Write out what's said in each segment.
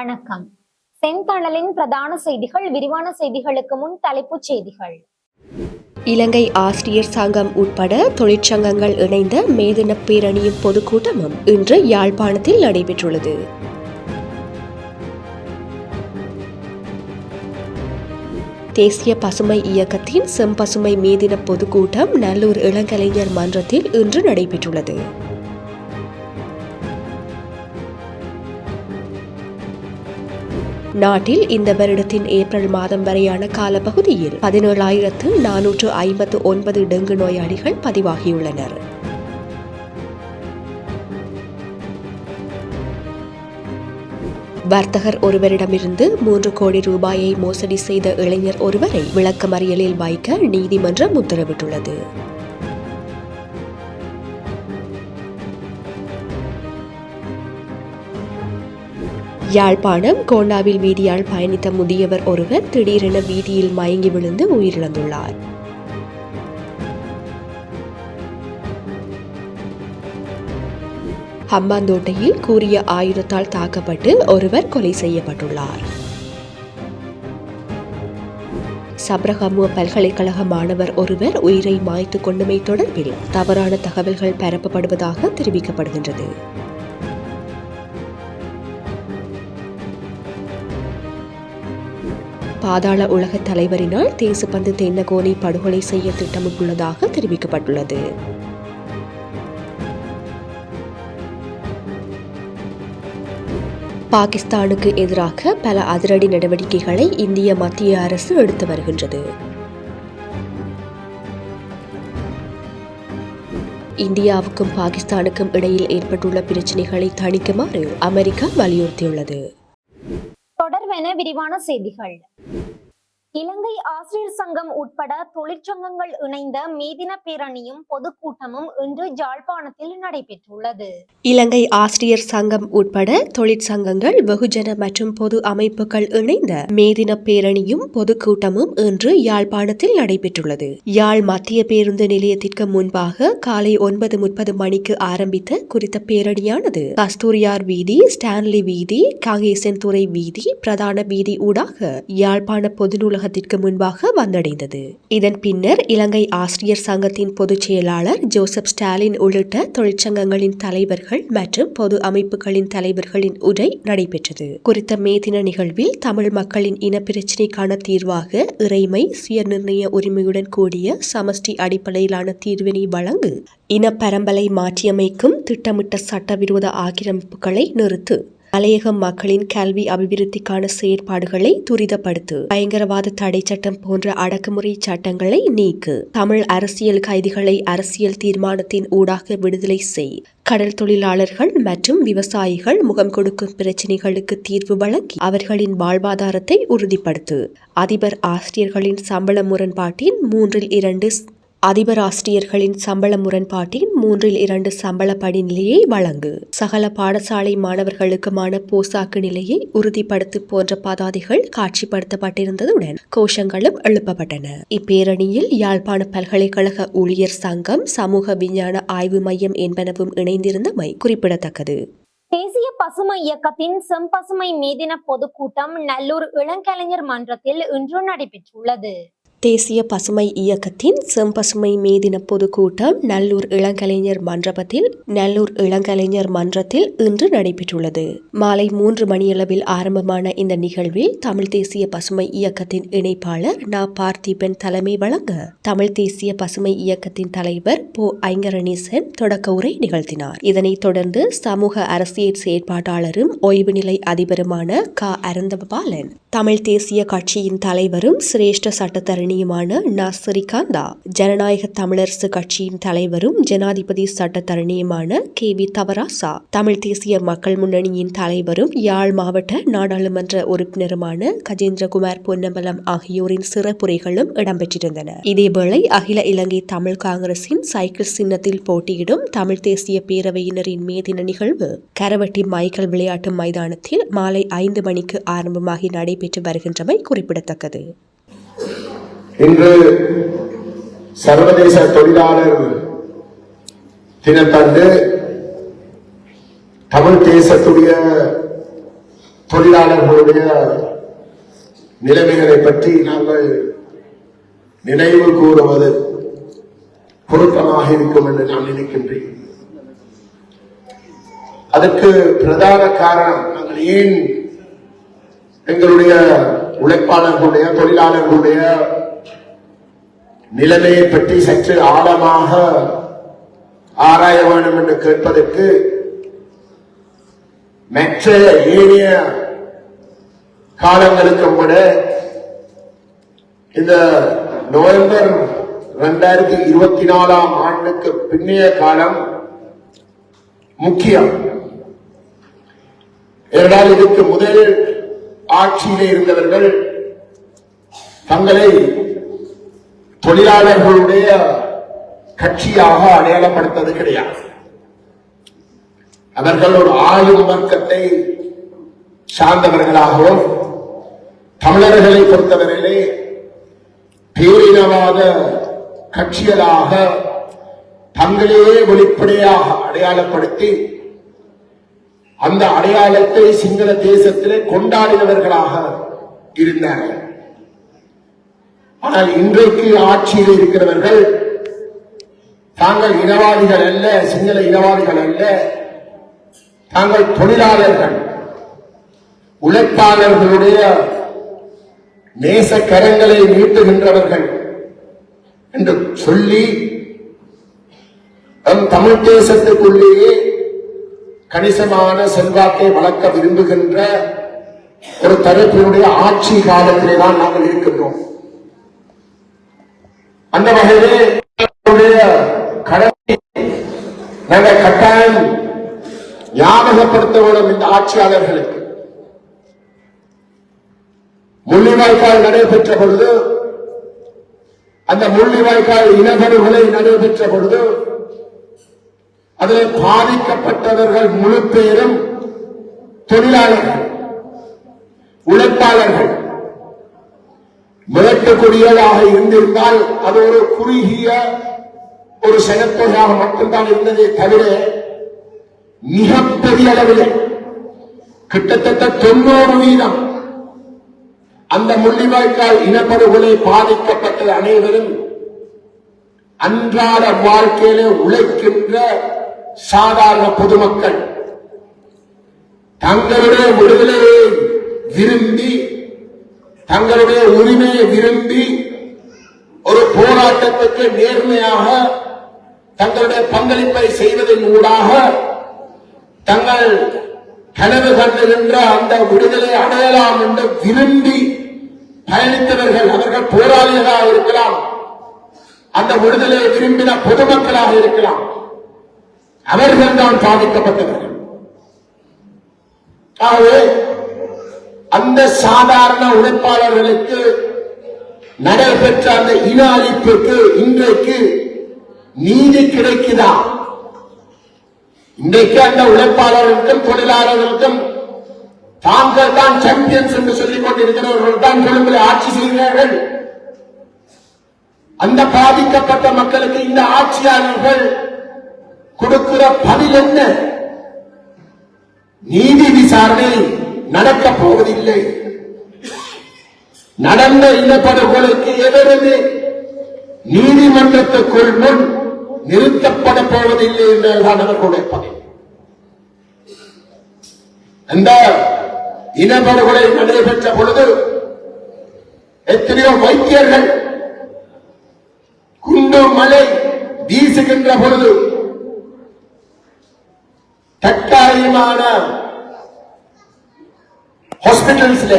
வணக்கம். செந்தணலின் பிரதான செய்திகள் விரிவான செய்திகளுக்கு முன் தலைப்புச் செய்திகள். இலங்கை ஆசிரியர் சங்கம் உட்பட தொழிற்சங்கங்கள் இணைந்த மேதின பேரணியும் பொதுக்கூட்டமும் இன்று யாழ்ப்பாணத்தில் நடைபெற்றுள்ளது. தேசிய பசுமை இயக்கத்தின் செம்பசுமை மேதின பொதுக்கூட்டம் நல்லூர் இளங்கலைஞர் மன்றத்தில் இன்று நடைபெற்றுள்ளது. நாட்டில் இந்த வருடத்தின் ஏப்ரல் மாதம் வரையான காலப்பகுதியில் பதினேழாயிரத்து நானூற்று ஐம்பத்து ஒன்பது டெங்கு நோயாளிகள் பதிவாகியுள்ளனர். வர்த்தகர் ஒருவரிடமிருந்து மூன்று கோடி ரூபாயை மோசடி செய்த இளைஞர் ஒருவரை விளக்கமறியலில் வைக்க நீதிமன்றம் உத்தரவிட்டுள்ளது. யாழ்ப்பாணம் கோண்டாவில் வீதியால் பயணித்த முதியவர் ஒருவர் திடீரென வீதியில் மயங்கி விழுந்து உயிரிழந்துள்ளார். ஹம்பாந்தோட்டையில் கூறிய ஆயுதத்தால் தாக்கப்பட்டு ஒருவர் கொலை செய்யப்பட்டுள்ளார். சப்ரகமுவ பல்கலைக்கழக மாணவர் ஒருவர் உயிரை மாய்த்து கொண்டமை தொடர்பில் தவறான தகவல்கள் பரப்பப்படுவதாக தெரிவிக்கப்படுகின்றது. பாதாள உலக தலைவரினால் தேசப்பந்து தென்னகோனை படுகொலை செய்ய திட்டமிட்டுள்ளதாக தெரிவிக்கப்பட்டுள்ளது. பாகிஸ்தானுக்கு எதிராக பல அதிரடி நடவடிக்கைகளை இந்திய மத்திய அரசு எடுத்து வருகின்றது. இந்தியாவுக்கும் பாகிஸ்தானுக்கும் இடையில் ஏற்பட்டுள்ள பிரச்சினைகளை தணிக்குமாறு அமெரிக்கா வலியுறுத்தியுள்ளது. தொடர்வென விரிவான செய்திகள். இலங்கை ஆசிரியர் சங்கம் உட்பட தொழிற்சங்கங்கள் இணைந்த மேதின பேரணியும் பொதுக்கூட்டமும் இன்று ஜாழ்ப்பாணத்தில் நடைபெற்றுள்ளது. இலங்கை ஆசிரியர் சங்கம் உட்பட தொழிற்சங்கங்கள் வெகுஜன மற்றும் பொது அமைப்புகள் இணைந்த மேதின பேரணியும் பொதுக்கூட்டமும் இன்று யாழ்ப்பாணத்தில் நடைபெற்றுள்ளது. யாழ் மத்திய பேருந்து நிலையத்திற்கு முன்பாக காலை ஒன்பது முப்பது மணிக்கு ஆரம்பித்த குறித்த பேரணியானது கஸ்தூரியார் வீதி ஸ்டான்லி வீதி காங்கேசன்துறை வீதி பிரதான வீதி ஊடாக யாழ்ப்பாண பொது அலுவலகத்திற்கு முன்பாக வந்தடைந்தது. இதன் பின்னர் இலங்கை ஆசிரியர் சங்கத்தின் பொதுச் செயலாளர் ஜோசப் ஸ்டாலின் உள்ளிட்ட தொழிற்சங்கங்களின் தலைவர்கள் மற்றும் பொது அமைப்புகளின் தலைவர்களின் உரை நடைபெற்றது. குறித்த மேதின நிகழ்வில் தமிழ் மக்களின் இனப்பிரச்சினைக்கான தீர்வாக இறைமை சுயநிர்ணய உரிமையுடன் கூடிய சமஷ்டி அடிப்படையிலான தீர்வினை வழங்கு இன பரம்பலை மாற்றியமைக்கும் திட்டமிட்ட சட்டவிரோத ஆக்கிரமிப்புகளை நிறுத்து மலையக மக்களின் கல்வி அபிவிருத்திக்கான செயற்பாடுகளை துரிதப்படுத்து பயங்கரவாத தடை சட்டம் போன்ற அடக்குமுறை சட்டங்களை நீக்கு தமிழ் அரசியல் கைதிகளை அரசியல் தீர்மானத்தின் ஊடாக விடுதலை செய் கடல் தொழிலாளர்கள் மற்றும் விவசாயிகள் முகம் கொடுக்கும் பிரச்சினைகளுக்கு தீர்வு வழங்கி அவர்களின் வாழ்வாதாரத்தை உறுதிப்படுத்து அதிபர் ஆசிரியர்களின் சம்பள முரண்பாட்டின் மூன்றில் இரண்டு அதிபர் ஆசிரியர்களின் சம்பள முரண்பாட்டின் மூன்றில் இரண்டு சம்பள படிநிலையை வழங்கு. சகல பாடசாலை மாணவர்களுக்குமான போசாக்கு நிலையை உறுதிப்படுத்து போன்ற பதாதைகள் காட்சிப்படுத்தப்பட்டிருந்ததுடன் கோஷங்களும் எழுப்பப்பட்டன. இப்பேரணியில் யாழ்ப்பாண பல்கலைக்கழக ஊழியர் சங்கம் சமூக விஞ்ஞான ஆய்வு மையம் என்பனவும் இணைந்திருந்தமை குறிப்பிடத்தக்கது. தேசிய பசுமை இயக்கத்தின் செம்பசுமை மீதின பொதுக்கூட்டம் நல்லூர் இளங்கலைஞர் மன்றத்தில் இன்று நடைபெற்றுள்ளது. தேசிய பசுமை இயக்கத்தின் செம்பசுமை மேதின பொதுக்கூட்டம் நல்லூர் இளங்கலைஞர் மன்றபத்தில் நல்லூர் இளங்கலைஞர் மன்றத்தில் இன்று நடைபெற்றுள்ளது. மாலை மூன்று மணியளவில் ஆரம்பமான இந்த நிகழ்வில் தமிழ் தேசிய பசுமை இயக்கத்தின் இணைப்பாளர் நா. பார்த்திபன் தலைமை வழங்க தமிழ் தேசிய பசுமை இயக்கத்தின் தலைவர் போ. ஐங்கரணீசன் தொடக்க உரை நிகழ்த்தினார். இதனைத் தொடர்ந்து சமூக அரசியல் செயற்பாட்டாளரும் ஓய்வு நிலை அதிபருமான க. அருந்தபாலன் தமிழ் தேசிய கட்சியின் தலைவரும் சிரேஷ்ட சட்டத்தரணி சட்டத்தரணியுமான நாசரி காந்தா ஜனநாயக தமிழரசு கட்சியின் தலைவரும் ஜனாதிபதி சட்டத்தரணியுமான கே வி தவராசா. தமிழ் தேசிய மக்கள் முன்னணியின் தலைவரும் யாழ் மாவட்ட நாடாளுமன்ற உறுப்பினருமான கஜேந்திரகுமார் பொன்னம்பலம் ஆகியோரின் சிறப்புரைகளும் இடம்பெற்றிருந்தன. இதேவேளை அகில இலங்கை தமிழ் காங்கிரசின் சைக்கிள் சின்னத்தில் போட்டியிடும் தமிழ் தேசிய பேரவையினரின் மேதின நிகழ்வு கரவட்டி மைக்கேல் விளையாட்டு மைதானத்தில் மாலை ஐந்து மணிக்கு ஆரம்பமாகி நடைபெற்று வருகின்றமை குறிப்பிடத்தக்கது. இன்று சர்வதேச தொழிலாளர் தினத்தன்று தமிழ் தேசத்துடைய தொழிலாளர்களுடைய நிலைமைகளை பற்றி நாங்கள் நினைவு கூறுவது பொருத்தமாக இருக்கும் என்று நான் நினைக்கின்றேன். அதற்கு பிரதான காரணம் நாங்கள் ஏன் எங்களுடைய உழைப்பாளர்களுடைய தொழிலாளர்களுடைய நிலைமையை பற்றி சற்று ஆழமாக ஆராய வேண்டும் என்று கேட்பதற்கு மற்ற ஏனைய காலங்களுக்கு கூட இந்த நவம்பர் இரண்டாயிரத்தி இருபத்தி நாலாம் ஆண்டுக்கு பின்னைய காலம் முக்கியம். ஏனால் இதுக்கு முதல் ஆட்சியிலே இருந்தவர்கள் தங்களை தொழிலாளர்களுடைய கட்சியாக அடையாளப்படுத்தது கிடையாது. அவர்கள் ஒரு ஆளும் வர்க்கத்தை சார்ந்தவர்களாகவும் தமிழர்களை பொறுத்தவரையிலே பேரினவாத கட்சிகளாக தங்களையே வெளிப்படையாக அடையாளப்படுத்தி அந்த அடையாளத்தை சிங்கள தேசத்திலே கொண்டாடினவர்களாக இருந்தார்கள் ஆனால் இன்றைக்கு ஆட்சியில் இருக்கிறவர்கள் தாங்கள் இனவாதிகள் அல்ல சிங்கள இனவாதிகள் அல்ல தாங்கள் தொழிலாளர்கள் உழைப்பாளர்களுடைய நேச கரங்களை நீட்டுகின்றவர்கள் என்று சொல்லி நம் தமிழ் தேசத்துக்குள்ளேயே கணிசமான செல்வாக்கை வளர்க்க விரும்புகின்ற ஒரு தரப்பினுடைய ஆட்சி காலத்திலே தான் நாங்கள் இருக்க அந்த வகையிலே கடமை நாங்கள் கட்டாயம் ஞாபகப்படுத்த வேண்டும் இந்த ஆட்சியாளர்களுக்கு. முள்ளிவாய்க்கால் நடைபெற்ற பொழுது அந்த முள்ளிவாய்க்கால் இனப்படுகொலை நடைபெற்ற பொழுது அதில் பாதிக்கப்பட்டவர்கள் முழு பேரும் தொழிலாளர்கள் உழைப்பாளர்கள். இருக்கக்கூடியதாக இருந்திருந்தால் அது ஒரு குறுகிய ஒரு சனத்தொகையாக மட்டும்தான் இருந்ததே தவிர மிகப்பெரிய அளவில் கிட்டத்தட்ட தொண்ணூறு வீதம் அந்த முள்ளிவாய்க்கால் இனப்படுகொலை பாதிக்கப்பட்ட அனைவரும் அன்றாட வாழ்க்கையிலே உழைக்கின்ற சாதாரண பொதுமக்கள். தங்களுடைய விடுதலையை விரும்பி தங்களுடைய உரிமையை விரும்பி ஒரு போராட்டத்துக்கு நேர்மையாக தங்களுடைய பங்களிப்பை செய்வதன் ஊடாக தங்கள் கனவு கண்டுகின்ற அந்த விடுதலை அடையலாம் என்று விரும்பி பயணித்தவர்கள் அவர்கள் போராளிகளாக இருக்கலாம். அந்த விடுதலையை விரும்பின பொதுமக்களாக இருக்கலாம். அவர்கள் தான் பாதிக்கப்பட்டவர்கள். ஆகவே அந்த சாதாரண உழைப்பாளர்களுக்கு நடைபெற்ற அந்த இன அழிப்புக்கு இன்றைக்கு நீதி கிடைக்குதா? இன்றைக்கு அந்த உழைப்பாளர்களுக்கும் தொழிலாளர்களுக்கும் தாங்கள் தான் சாம்பியன்ஸ் என்று சொல்லிக் கொண்டிருக்கிறவர்கள் தான் கொழும்பில் ஆட்சி செய்கிறார்கள். அந்த பாதிக்கப்பட்ட மக்களுக்கு இந்த ஆட்சியாளர்கள் கொடுக்கிற பதில் என்ன? நீதி விசாரணை. நடக்க போவதில்லை நடந்த இனப்படுகொலைக்கு எதிரது நீதிமன்றத்துக்குள் முன் நிறுத்தப்பட போவதில்லை என்றுதான் அவர்களுடைய பதில். அந்த இனப்படுகொலை நடைபெற்ற பொழுது எத்தனையோ வைத்தியர்கள் குண்டு மலை வீசுகின்ற பொழுது தற்காலிகமான ஹாஸ்பிட்டல்ஸ்ல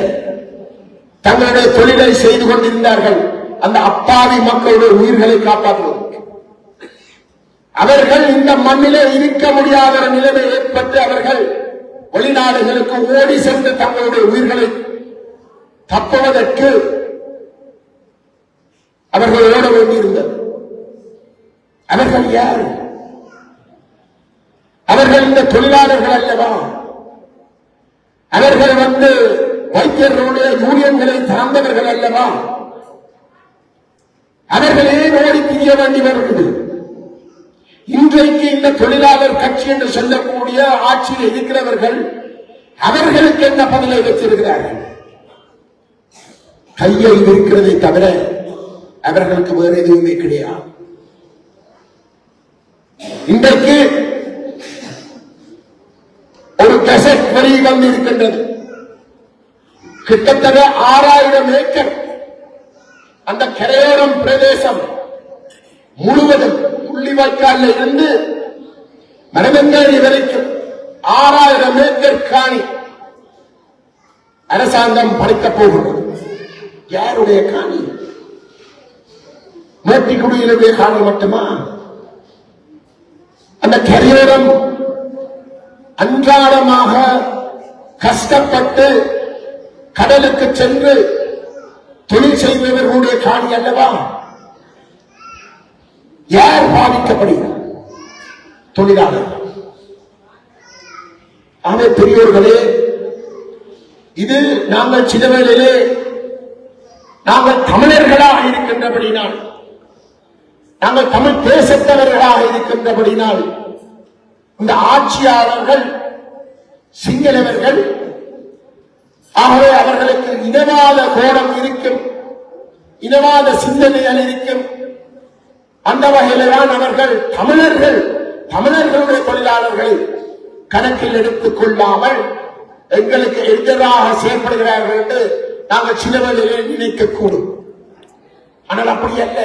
தங்களுடைய தொழிலை செய்து கொண்டிருந்தார்கள். அந்த அப்பாவி மக்களுடைய உயிர்களை காப்பாற்றுவதற்கு. அவர்கள் இந்த மண்ணிலே இருக்க முடியாத நிலைமை ஏற்பட்டு அவர்கள் வெளிநாடுகளுக்கு ஓடி சென்று தங்களுடைய உயிர்களை தப்புவதற்கு அவர்கள் ஓட வேண்டியிருந்தது. அவர்கள் யார்? அவர்கள் இந்த தொழிலாளர்கள் அல்லவா? அவர்கள் வந்து வைத்தியர்களுடைய யூனியன்களை சார்ந்தவர்கள் அல்லவா? அவர்களே ஓடி திரிய வேண்டி வருகிறது. இன்றைக்கு இந்த தொழிலாளர் கட்சி என்று சொல்லக்கூடிய ஆட்சியில் இருக்கிறவர்கள் அவர்களுக்கு என்ன பதிலை வச்சிருக்கிறார்கள் கையை இருக்கிறதை தவிர அவர்களுக்கு வேறு எதுவுமே கிடையாது. இன்றைக்கு ஒரு கசட் வரி வந்து இருக்கின்றது. கிட்டத்தட்ட ஆறாயிரம் ஏக்கர். அந்த கரையோரம் பிரதேசம் முழுவதும் முள்ளிவாய்க்காலில் இருந்து மரமங்கேரி வரைக்கும் ஆறாயிரம் ஏக்கர் காணி அரசாங்கம் படைக்க போகிறது. யாருடைய காணி? மேட்டிக்குடியினுடைய காணி மட்டுமா? அந்த கரையோரம் அன்றாடமாக கஷ்டப்பட்டு கடலுக்கு சென்று தொழில் செய்பவர்களுடைய காணி அல்லவா? யார் பாதிக்கப்படுகிறார் தொழிலாளர். ஆக பெரியோர்களே இது நாங்கள் சிறுவரிலே நாங்கள் தமிழர்களாக இருக்கின்றபடினால் நாங்கள் தமிழ் பேசத்தவர்களாக இருக்கின்றபடினால் இந்த ஆட்சியாளர்கள் சிங்களவர்கள் ஆகவே அவர்களுக்கு இனவாத கோணம் இருக்கும் இனவாத சிந்தனைகள் இருக்கும். அந்த வகையில தான் அவர்கள் தமிழர்கள் தமிழர்களுடைய தொழிலாளர்களை கணக்கில் எடுத்துக் கொள்ளாமல் எங்களுக்கு எதிராக செயல்படுகிறார்கள் என்று நாங்கள் சிலவர்களே நினைக்கக்கூடும். ஆனால் அப்படி அல்ல.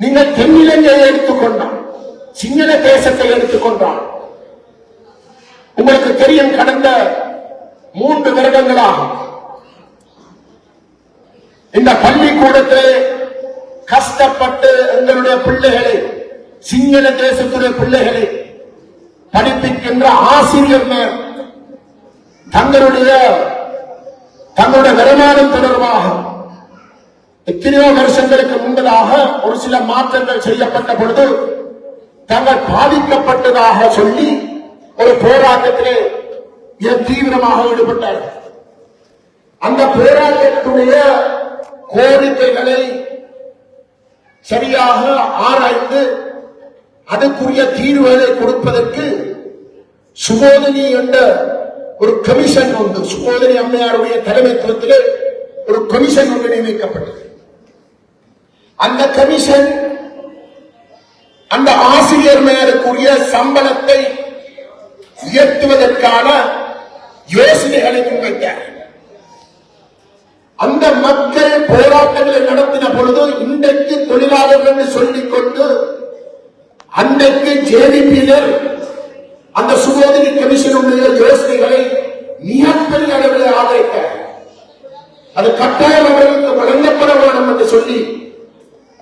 நீங்கள் தென்னிலங்கையை எடுத்துக்கொண்டான் சிங்கள தேசத்தை எடுத்துக்கொண்டான் உங்களுக்கு தெரியும் கடந்த மூன்று வருடங்களாக இந்த பள்ளிக்கூடத்திலே கஷ்டப்பட்டு எங்களுடைய பிள்ளைகளை சிங்கள தேசத்துடைய பிள்ளைகளை படிப்பிக்கின்ற ஆசிரியர்கள் தங்களுடைய தங்களுடைய வருமானம் தொடர்பாக எத்தனையோ வருஷங்களுக்கு முன்பதாக ஒரு சில மாற்றங்கள் செய்யப்பட்ட பொழுது தங்கள் பாதிக்கப்பட்டதாக சொல்லி ஒரு போராட்டத்திலே மிக தீவிரமாக ஈடுபட்டார்கள் அந்த போராட்டத்தினுடைய கோரிக்கைகளை சரியாக ஆராய்ந்து அதுக்குரிய தீர்வுகளை கொடுப்பதற்கு சுபோதினி என்ற ஒரு கமிஷன் உண்டு. சுபோதினி அம்மையாருடைய தலைமைத்துவத்திலே ஒரு கமிஷன் ஒன்று நியமிக்கப்பட்டது. அந்த கமிஷன் அந்த ஆசிரியர் மேலுக்குரிய சம்பளத்தை உயர்த்துவதற்கான யோசனைகளை முன்வைத்தார் அந்த மக்கள் போராட்டங்களை நடத்தின பொழுது இன்றைக்கு தொழிலாளர்கள் என்று சொல்லிக் கொண்டு அன்றைக்கு ஜேடிபியினர் அந்த சுகோதரி கமிஷனுடைய யோசனைகளை மிகப்பெரிய அளவில் ஆதரித்தார். அது கட்டாயம் அவர்களுக்கு வழங்கப்பட வேண்டும் என்று சொல்லி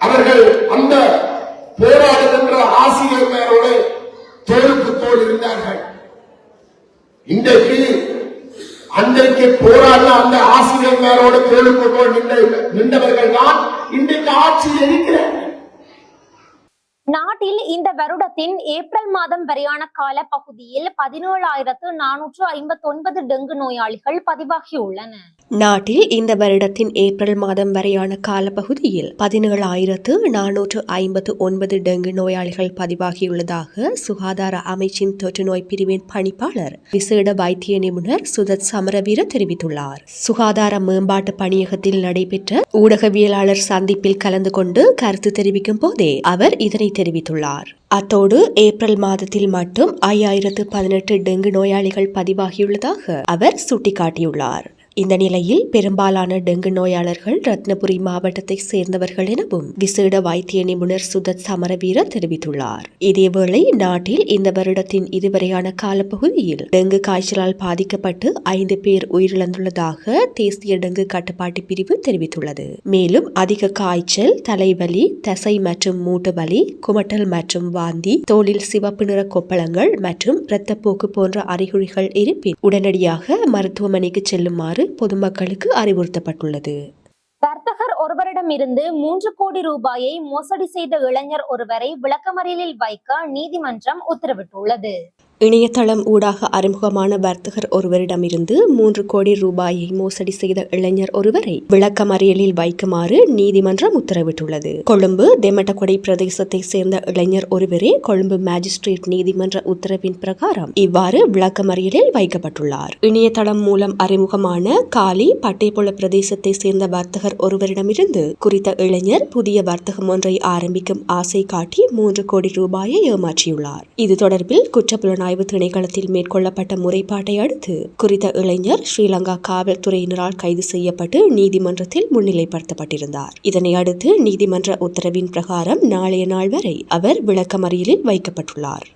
அவர்கள் அந்த போராடுகின்ற ஆசிரியர்களோடு தோளுக்கு தோல் இருந்தார்கள். இன்றைக்கு அன்றைக்கு போராடின அந்த ஆசிரியர்களோடு தோளுக்கு தோல் நின்றவர்கள் தான் இன்றைக்கு ஆட்சியில் இருக்கிறார்கள். நாட்டில் இந்த வருடத்தின் ஏப்ரல் மாதம் வரையான கால பகுதியில் பதினேழாயிரத்து நானூற்று ஐம்பத்தி ஒன்பது டெங்கு நோயாளிகள் பதிவாகியுள்ளன நாட்டில் இந்த வருடத்தின் ஏப்ரல் மாதம் வரையான காலப்பகுதியில் பதினேழாயிரத்து நானூற்று ஐம்பத்து ஒன்பது டெங்கு நோயாளிகள் பதிவாகியுள்ளதாக சுகாதார அமைச்சின் தொற்றுநோய் பிரிவின் பணிப்பாளர் விசேட வைத்திய நிபுணர் சுதத் சமரவீர தெரிவித்துள்ளார். சுகாதார மேம்பாட்டு பணியகத்தில் நடைபெற்ற ஊடகவியலாளர் சந்திப்பில் கலந்து கொண்டு கருத்து தெரிவிக்கும் போதே அவர் இதனை தெரிவித்துள்ளார். அத்தோடு ஏப்ரல் மாதத்தில் மட்டும் ஐயாயிரத்து பதினெட்டு டெங்கு நோயாளிகள் பதிவாகியுள்ளதாக அவர் சுட்டிக்காட்டியுள்ளார். இந்த நிலையில் பெரும்பாலான டெங்கு நோயாளர்கள் ரத்னபுரி மாவட்டத்தை சேர்ந்தவர்கள் எனவும் விசேட வைத்திய நிபுணர் சுதத் சமரவீர தெரிவித்துள்ளார். இதேவேளை நாட்டில் இந்த வருடத்தின் இதுவரையான காலப்பகுதியில் டெங்கு காய்ச்சலால் பாதிக்கப்பட்டு ஐந்து பேர் உயிரிழந்துள்ளதாக தேசிய டெங்கு கட்டுப்பாட்டு பிரிவு தெரிவித்துள்ளது. மேலும் அதிக காய்ச்சல் தலைவலி தசை மற்றும் மூட்டு வலி குமட்டல் மற்றும் வாந்தி தோலில் சிவப்பு நிற கொப்பளங்கள் மற்றும் இரத்தப்போக்கு போன்ற அறிகுறிகள் இருப்பின் உடனடியாக மருத்துவமனைக்கு செல்லுமாறு பொதுமக்களுக்கு அறிவுறுத்தப்பட்டுள்ளது. வர்த்தகர் ஒருவரிடமிருந்து மூன்று கோடி ரூபாயை மோசடி செய்த இளைஞர் ஒருவரை விளக்கமறியலில் வைக்க நீதிமன்றம் உத்தரவிட்டுள்ளது. இணையதளம் ஊடாக அறிமுகமான வர்த்தகர் ஒருவரிடமிருந்து மூன்று கோடி ரூபாயை மோசடி செய்த இளைஞர் ஒருவரை விளக்கமறியலில் வைக்குமாறு நீதிமன்றம் உத்தரவிட்டுள்ளது. கொழும்பு தெமட்டகொடை பிரதேசத்தை சேர்ந்த இளைஞர் ஒருவரே கொழும்பு மேஜிஸ்ட்ரேட் நீதிமன்ற உத்தரவின் பிரகாரம் இவ்வாறு விளக்கமறியலில் வைக்கப்பட்டுள்ளார். இணையதளம் மூலம் அறிமுகமான காலி பட்டேபுல பிரதேசத்தை சேர்ந்த வர்த்தகர் ஒருவரிடமிருந்து குறித்த இளைஞர் புதிய வர்த்தகம் ஒன்றை ஆரம்பிக்கும் ஆசை காட்டி மூன்று கோடி ரூபாயை ஏமாற்றியுள்ளார். இது தொடர்பில் குற்றப்புலனாய்வு திணைக்களத்தில் மேற்கொள்ளப்பட்ட முறைப்பாட்டை அடுத்து குறித்த இளைஞர் ஸ்ரீலங்கா காவல்துறையினரால் கைது செய்யப்பட்டு நீதிமன்றத்தில் முன்னிலைப்படுத்தப்பட்டிருந்தார். இதனை அடுத்து நீதிமன்ற உத்தரவின் பிரகாரம் நாளைய நாள் வரை அவர் விளக்கமறியலில் வைக்கப்பட்டுள்ளார்.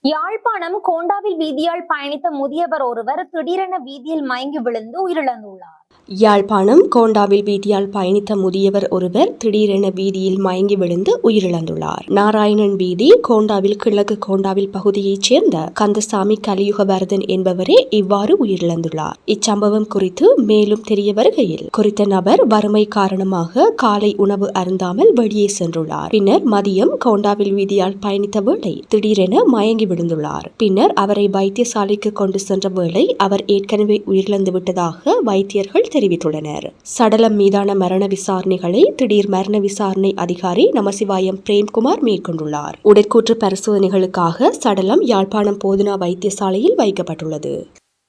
யாழ்ப்பாணம் கோண்டாவில் வீதியால் பயணித்த முதியவர் ஒருவர் திடீரென வீதியில் மயங்கி விழுந்து உயிரிழந்துள்ளார். யாழ்ப்பாணம் கோண்டாவில் வீதியால் பயணித்த முதியவர் ஒருவர் திடீரென வீதியில் மயங்கி விழுந்து உயிரிழந்துள்ளார். நாராயணன் வீதி கோண்டாவில் கிழக்கு கோண்டாவில் பகுதியைச் சேர்ந்த கந்தசாமி கலியுகவர்தன் என்பவரே இவ்வாறு உயிரிழந்துள்ளார். இச்சம்பவம் குறித்து மேலும் தெரிய வருகையில் குறித்த நபர் வறுமை காரணமாக காலை உணவு அருந்தாமல் வெளியே சென்றுள்ளார். பின்னர் மதியம் கோண்டாவில் வீதியால் பயணித்த வேளை திடீரென மயங்கி விழுந்துள்ளார். பின்னர் அவரை வைத்தியசாலைக்கு கொண்டு சென்ற வேளை அவர் ஏற்கனவே உயிரிழந்து விட்டதாக வைத்தியர்கள் தெரிவித்துள்ளனர். சடலம் மீதான மரண விசாரணைகளை திடீர் மரண விசாரணை அதிகாரி நமசிவாயம் பிரேம்குமார் மேற்கொண்டுள்ளார். உடற்கூற்று பரிசோதனைகளுக்காக சடலம் யாழ்ப்பாணம் போதனா வைத்தியசாலையில் வைக்கப்பட்டுள்ளது.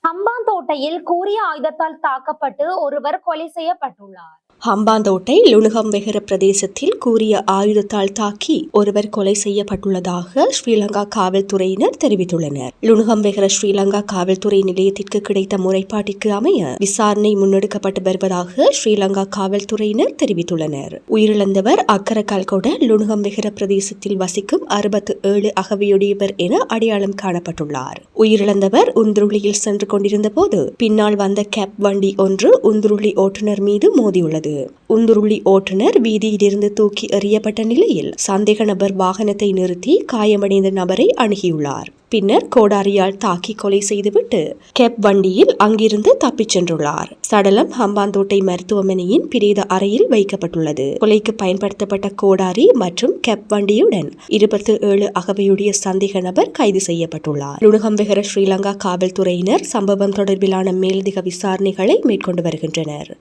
ஹம்பாந்தோட்டையில் கூறிய ஆயுதத்தால் தாக்கப்பட்டு ஒருவர் கொலை செய்யப்பட்டுள்ளார். ஹம்பாந்தோட்டை லுணுகம் வெகர பிரதேசத்தில் கூறிய ஆயுதத்தால் தாக்கி ஒருவர் கொலை செய்யப்பட்டுள்ளதாக ஸ்ரீலங்கா காவல்துறையினர் தெரிவித்துள்ளனர். லுணுகம் வெகர ஸ்ரீலங்கா காவல்துறை நிலையத்திற்கு கிடைத்த முறைப்பாட்டிற்கு அமைய விசாரணை முன்னெடுக்கப்பட்டு வருவதாக ஸ்ரீலங்கா காவல்துறையினர் தெரிவித்துள்ளனர். உயிரிழந்தவர் அக்கர லுணுகம் வெகர பிரதேசத்தில் வசிக்கும் அறுபத்து ஏழு அகவையுடையவர் என அடையாளம் காணப்பட்டுள்ளார். உயிரிழந்தவர் உந்துருளியில் சென்று கொண்டிருந்த போது பின்னால் வந்த கேப் வண்டி ஒன்று உந்துருளி ஓட்டுநர் மீது மோதியுள்ளது. உந்துருளி ஓட்டுநர் வீதியிலிருந்து தூக்கி எறியப்பட்ட நிலையில் சந்தேக நபர் வாகனத்தை நிறுத்தி காயமடைந்த நபரை அணுகியுள்ளார். பின்னர் கோடாரியால் தாக்கி கொலை செய்துவிட்டு கெப் வண்டியில் அங்கிருந்து தப்பிச் சென்றுள்ளார். சடலம் ஹம்பாந்தோட்டை மருத்துவமனையின் பிரேத அறையில் வைக்கப்பட்டுள்ளது. கொலைக்கு பயன்படுத்தப்பட்ட கோடாரி மற்றும் கெப் வண்டியுடன் இருபத்தி ஏழு அகவையுடைய சந்தேக நபர் கைது செய்யப்பட்டுள்ளார். லுணுகம்பெகர ஸ்ரீலங்கா காவல்துறையினர் சம்பவம் தொடர்பிலான மேலதிக விசாரணைகளை மேற்கொண்டு வருகின்றனர்.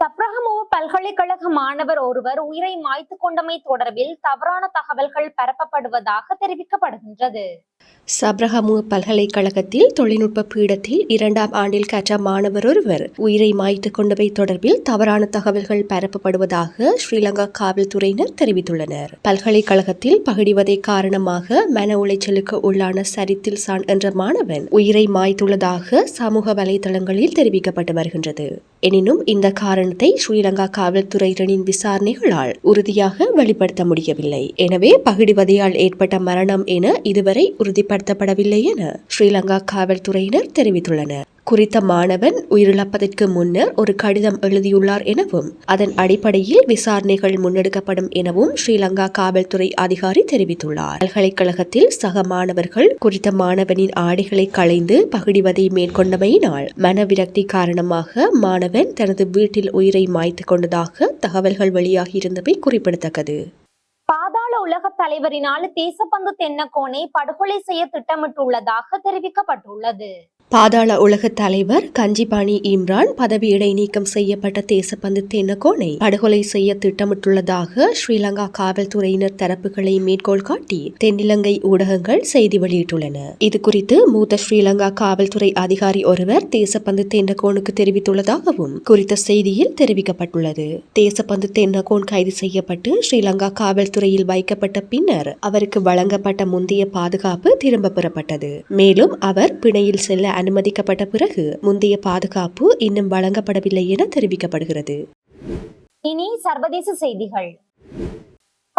சப்ரகமுவ பல்கலைக்கழக மாணவர் ஒருவர் உயிரை மாய்த்து கொண்டமை தொடர்பில் தவறான தகவல்கள் பரப்பப்படுவதாக தெரிவிக்கப்படுகின்றது. சப்ரஹமு பல்கலைக்கழகத்தில் தொழில்நுட்ப பீடத்தில் இரண்டாம் ஆண்டில் கற்ற மாணவர் ஒருவர். உயிரை மாய்த்து கொண்டவை தொடர்பில் தவறான தகவல்கள் பரப்பப்படுவதாக ஸ்ரீலங்கா காவல்துறையினர் தெரிவித்துள்ளனர். பல்கலைக்கழகத்தில் பகிடிவதை காரணமாக மன உளைச்சலுக்கு உள்ளான சரித்தில் சான் என்ற மாணவன் உயிரை மாய்த்துள்ளதாக சமூக வலைதளங்களில் தெரிவிக்கப்பட்டு வருகின்றது. எனினும் இந்த காரணத்தை ஸ்ரீலங்கா காவல்துறையினரின் விசாரணைகளால் உறுதியாக வெளிப்படுத்த முடியவில்லை. எனவே பகிடிவதையால் ஏற்பட்ட மரணம் என இதுவரை உறுதிப்படுத்தப்படவில்லை என ஸ்ரீலங்கா காவல்துறையினர் தெரிவித்துள்ளனர். குறித்த மாணவன் உயிரிழப்பதற்கு முன்னர் ஒரு கடிதம் எழுதியுள்ளார் எனவும் அதன் அடிப்படையில் விசாரணைகள் முன்னெடுக்கப்படும் எனவும் ஸ்ரீலங்கா காவல்துறை அதிகாரி தெரிவித்துள்ளார். பல்கலைக்கழகத்தில் சக மாணவர்கள் குறித்த மாணவனின் ஆடைகளை களைந்து பகிடிவதை மேற்கொண்டமையினால் மனவிரக்தி காரணமாக மாணவன் தனது வீட்டில் உயிரை மாய்த்து கொண்டதாக தகவல்கள் வெளியாகியிருந்தமை குறிப்பிடத்தக்கது. முன்னாள் உலக தலைவரினால் தேசப்பந்து தென்னக்கோனை படுகொலை செய்ய திட்டமிட்டுள்ளதாக தெரிவிக்கப்பட்டுள்ளது. பாதாள உலக தலைவர் கஞ்சிபாணி இம்ரான் பதவி இடைநீக்கம் செய்யப்பட்ட தேசப்பந்து தென்னகோனை படுகொலை செய்ய திட்டமிட்டுள்ளதாக ஸ்ரீலங்கா காவல்துறையினர் தரப்புகளை மேற்கோள் காட்டி தென்னிலங்கை ஊடகங்கள் செய்தி வெளியிட்டுள்ளன. இது குறித்து மூத்த ஸ்ரீலங்கா காவல்துறை அதிகாரி ஒருவர் தேசப்பந்து தென்னகோனுக்கு தெரிவித்துள்ளதாகவும் குறித்த செய்தியில் தெரிவிக்கப்பட்டுள்ளது. தேசப்பந்து தென்னகோன் கைது செய்யப்பட்டு ஸ்ரீலங்கா காவல்துறையில் வைக்கப்பட்ட பின்னர் அவருக்கு வழங்கப்பட்ட முந்தைய பாதுகாப்பு திரும்ப பெறப்பட்டது. மேலும் அவர் பிணையில் செல்ல அனுமதிக்கப்பட்ட பிறகு முந்தைய பாதுகாப்பு இன்னும் வழங்கப்படவில்லை என தெரிவிக்கப்படுகிறது. இனி சர்வதேச செய்திகள்.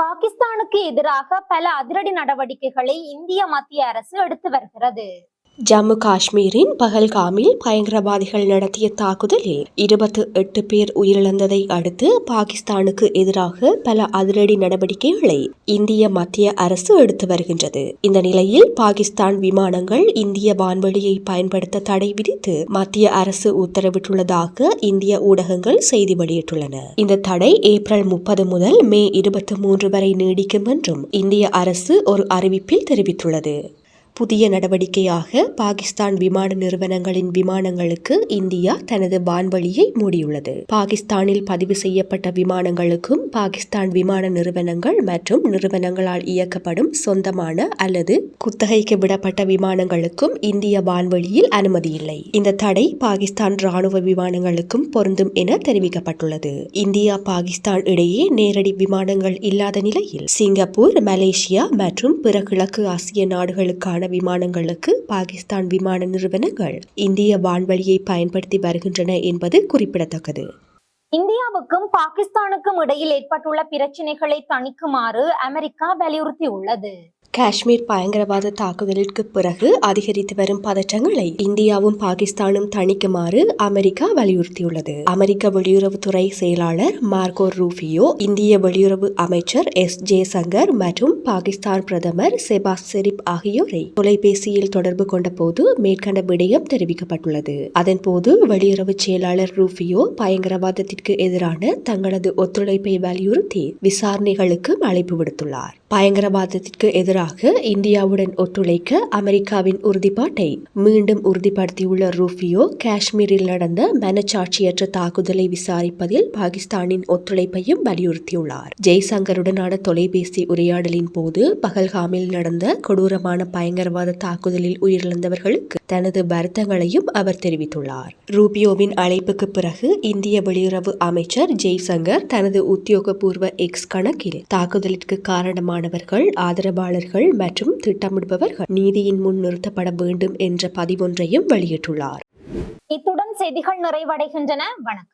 பாகிஸ்தானுக்கு எதிராக பல அதிரடி நடவடிக்கைகளை இந்திய மத்திய அரசு எடுத்து வருகிறது. ஜம்மு காஷ்மீரின் பகல்காமில் பயங்கரவாதிகள் நடத்திய தாக்குதலில் இருபத்து எட்டு பேர் உயிரிழந்ததை அடுத்து பாகிஸ்தானுக்கு எதிராக பல அதிரடி நடவடிக்கைகளை இந்திய மத்திய அரசு எடுத்து வருகின்றது. இந்த நிலையில் பாகிஸ்தான் விமானங்கள் இந்திய வான்வெளியை பயன்படுத்த தடை விதித்து மத்திய அரசு உத்தரவிட்டுள்ளதாக இந்திய ஊடகங்கள் செய்தி வெளியிட்டுள்ளன. இந்த தடை ஏப்ரல் முப்பது முதல் மே இருபத்தி மூன்று வரை நீடிக்கும் என்றும் இந்திய அரசு ஒரு அறிவிப்பில் தெரிவித்துள்ளது. புதிய நடவடிக்கையாக பாகிஸ்தான் விமான நிறுவனங்களின் விமானங்களுக்கு இந்தியா தனது வான்வழியை மூடியுள்ளது. பாகிஸ்தானில் பதிவு செய்யப்பட்ட விமானங்களுக்கும் பாகிஸ்தான் விமான நிறுவனங்கள் மற்றும் நிறுவனங்களால் இயக்கப்படும் சொந்தமான அல்லது குத்தகைக்கு விடப்பட்ட விமானங்களுக்கும் இந்திய வான்வழியில் அனுமதி இல்லை இந்த தடை பாகிஸ்தான் ராணுவ விமானங்களுக்கும் பொருந்தும் என தெரிவிக்கப்பட்டுள்ளது. இந்தியா பாகிஸ்தான் இடையே நேரடி விமானங்கள் இல்லாத நிலையில் சிங்கப்பூர் மலேசியா மற்றும் பிற கிழக்கு ஆசிய நாடுகளுக்கான விமானங்களுக்கு பாகிஸ்தான் விமான நிறுவனங்கள் இந்திய வான்வழியை பயன்படுத்தி வருகின்றன என்பது குறிப்பிடத்தக்கது. இந்தியாவுக்கும் பாகிஸ்தானுக்கும் இடையில் ஏற்பட்டுள்ள பிரச்சினைகளை தணிக்குமாறு அமெரிக்கா வலியுறுத்தியுள்ளது. காஷ்மீர் பயங்கரவாத தாக்குதலுக்கு பிறகு அதிகரித்து வரும் பதற்றங்களை இந்தியாவும் பாகிஸ்தானும் தணிக்குமாறு அமெரிக்கா வலியுறுத்தியுள்ளது. அமெரிக்க வெளியுறவுத்துறை செயலாளர் மார்கோ ரூபியோ இந்திய வெளியுறவு அமைச்சர் எஸ் ஜெய்சங்கர் மற்றும் பாகிஸ்தான் பிரதமர் செபாஸ் செரிப் ஆகியோரை தொலைபேசியில் தொடர்பு கொண்ட போது மேற்கண்ட விடயம் தெரிவிக்கப்பட்டுள்ளது. அதன்போது வெளியுறவு செயலாளர் ரூபியோ பயங்கரவாதத்திற்கு எதிரான தங்களது ஒத்துழைப்பை வலியுறுத்தி விசாரணைகளுக்கு அழைப்பு விடுத்துள்ளார். பயங்கரவாதத்திற்கு எதிராக இந்தியாவுடன் ஒத்துழைக்க அமெரிக்காவின் உறுதிப்பாட்டை மீண்டும் உறுதிப்படுத்தியுள்ள ரூபியோ காஷ்மீரில் நடந்த மனச்சாட்சியற்ற தாக்குதலை விசாரிப்பதில் பாகிஸ்தானின் ஒத்துழைப்பையும் வலியுறுத்தியுள்ளார். ஜெய்சங்கருடனான தொலைபேசி உரையாடலின் போது பகல்காமில் நடந்த கொடூரமான பயங்கரவாத தாக்குதலில் உயிரிழந்தவர்களுக்கு தனது வருத்தங்களையும் அவர் தெரிவித்துள்ளார். ரூபியோவின் அழைப்புக்கு பிறகு இந்திய வெளியுறவு அமைச்சர் ஜெய்சங்கர் தனது உத்தியோகபூர்வ எக்ஸ் கணக்கில் தாக்குதலிற்கு காரணமானவர்கள் ஆதரவாளர்கள் மற்றும் திட்டமிடுபவர்கள் நீதியின் முன் நிறுத்தப்பட வேண்டும் என்ற பதிவொன்றையும் வெளியிட்டுள்ளார். இத்துடன் செய்திகள் நிறைவடைகின்றன. வணக்கம்.